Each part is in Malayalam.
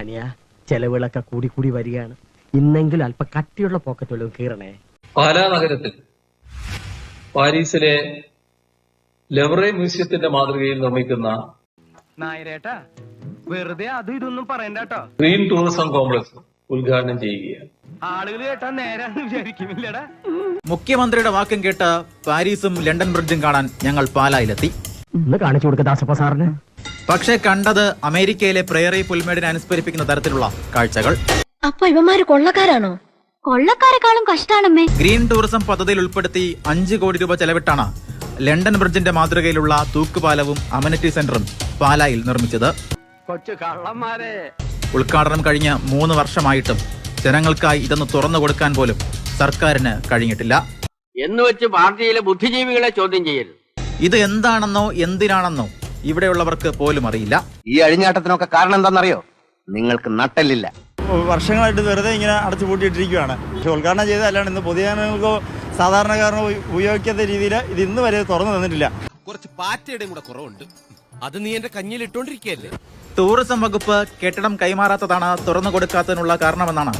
അനിയ ചെലവുകളൊക്കെ കൂടി കൂടി വരികയാണ്. ഇന്നെങ്കിലും അല്പ കട്ടിയുള്ള പോക്കറ്റ് വല്ലതും കീറണേ. പാലാ നഗരത്തിൽ പാരീസിലെ ലെവറെ മ്യൂസിയത്തിന്റെ മാതൃകയിൽ നിർമ്മിക്കുന്ന നായരേട്ടാ വെറുതെ അത് ഇതൊന്നും പറയണ്ട ഗ്രീൻ ടൂറിസം കോംപ്ലക്സ് ഉദ്ഘാടനം ചെയ്യുകയാണ്. ആളുകൾ കേട്ടാ നേരാന്ന് വിചാരിക്കുന്നില്ലടാ. മുഖ്യമന്ത്രിയുടെ വാക്കും കേട്ട് പാരീസും ലണ്ടൻ ബ്രിഡ്ജും കാണാൻ ഞങ്ങൾ പാലായിലെത്തി. ഇന്ന് കാണിച്ചു കൊടുക്ക ദാസപ്പ സാറിന്. പക്ഷേ കണ്ടത് അമേരിക്കയിലെ പ്രേറി പുൽമേടിനെ അനുസ്മരിപ്പിക്കുന്ന തരത്തിലുള്ള കാഴ്ചകൾ. അപ്പൊ ഇവന്മാര് കൊള്ളക്കാരാണോ? കൊള്ളക്കാരെക്കാളും കഷ്ടാണമ്മേ. ഗ്രീൻ ടൂറിസം പദ്ധതിയിൽ ഉൾപ്പെടുത്തി അഞ്ച് കോടി രൂപ ചെലവിട്ടാണ് ലണ്ടൻ ബ്രിഡ്ജിന്റെ മാതൃകയിലുള്ള തൂക്കുപാലവും അമനിറ്റി സെന്ററും പാലായിൽ നിർമ്മിച്ചത്. കൊച്ചു കള്ളന്മാരെ. ഉദ്ഘാടനം കഴിഞ്ഞ മൂന്ന് വർഷമായിട്ടും ജനങ്ങൾക്കായി ഇതൊന്ന് തുറന്നു കൊടുക്കാൻ പോലും സർക്കാരിന് കഴിഞ്ഞിട്ടില്ല. എന്ന് വെച്ച് പാർട്ടിയിലെ ബുദ്ധിജീവികളെ ചോദ്യം ചെയ്യരുത്. ഇത് എന്താണെന്നോ എന്തിനാണെന്നോ ഇവിടെയുള്ളവർക്ക് പോലും അറിയില്ല. ഈ അഴിഞ്ഞാട്ടത്തിനൊക്കെ കാരണം എന്താണെന്നറിയോ? നിങ്ങൾക്ക് നട്ടല്ലില്ല. വർഷങ്ങളായിട്ട് വെറുതെ ഇങ്ങനെ അടച്ചു പൂട്ടിയിട്ടിരിക്കുകയാണ് പക്ഷെ ഉദ്ഘാടനം ചെയ്തതല്ലാണ്ട് ഇന്ന് പൊതുജനങ്ങൾക്കോ സാധാരണക്കാരനോ ഉപയോഗിക്കാത്ത രീതിയിൽ ഇത് ഇന്ന് വരെ തുറന്നു തന്നിട്ടില്ല. കുറച്ച് പാറ്റയുടെയും കൂടെ കുറവുണ്ട്. അത് നീ എന്റെ കഞ്ഞിൽ ഇട്ടോണ്ടിരിക്കുകയല്ലേ ടൂറിസം വകുപ്പ് കെട്ടിടം കൈമാറാത്തതാണ് തുറന്നു കൊടുക്കാത്തതിനുള്ള കാരണമെന്നാണ്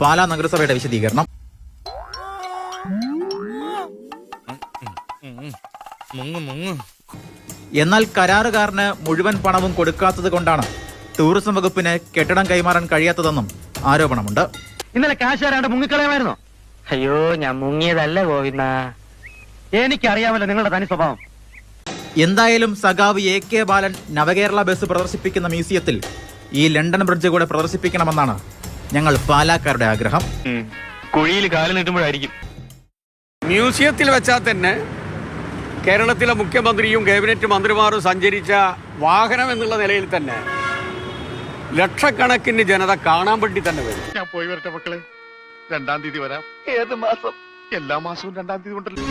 പാലാ നഗരസഭയുടെ വിശദീകരണം. മുങ്ങ് മുങ്ങ്. എന്നാൽ കരാറുകാരന് മുഴുവൻ പണവും കൊടുക്കാത്തത് കൊണ്ടാണ് ടൂറിസം വകുപ്പിന് കെട്ടിടം കൈമാറാൻ കഴിയാത്തതെന്നും ആരോപണമുണ്ട്. ഇന്നലെ കാശ് തരാണ്ട് മുങ്ങിക്കളയുമായിരുന്നോ? അയ്യോ ഞാൻ മുങ്ങിയതല്ല ഗോവിന്ദ. എനിക്കറിയാമല്ലോ നിങ്ങളുടെ തനി സ്വഭാവം. എന്തായാലും സഖാവ് A K Balan Navakerala bus പ്രദർശിപ്പിക്കുന്ന മ്യൂസിയത്തിൽ ഈ ലണ്ടൻ ബ്രിഡ്ജ് കൂടെ പ്രദർശിപ്പിക്കണമെന്നാണ് ഞങ്ങൾ പാലാക്കാരുടെ ആഗ്രഹം. കുഴിയിൽ കാലിനിട്ടുമ്പോഴായിരിക്കും മ്യൂസിയത്തിൽ വെച്ചാൽ തന്നെ കേരളത്തിലെ മുഖ്യമന്ത്രിയും ക്യാബിനറ്റ് മന്ത്രിമാരും സഞ്ചരിച്ച വാഹനം എന്നുള്ള നിലയിൽ തന്നെ ലക്ഷക്കണക്കിന് ജനത കാണാൻ വേണ്ടി തന്നെ വരും. ഞാൻ പോയി വരട്ടെ മക്കളെ. രണ്ടാം തീയതി വരാം. ഏത് മാസം? എല്ലാ മാസവും രണ്ടാം തീയതി ഉണ്ടല്ലോ.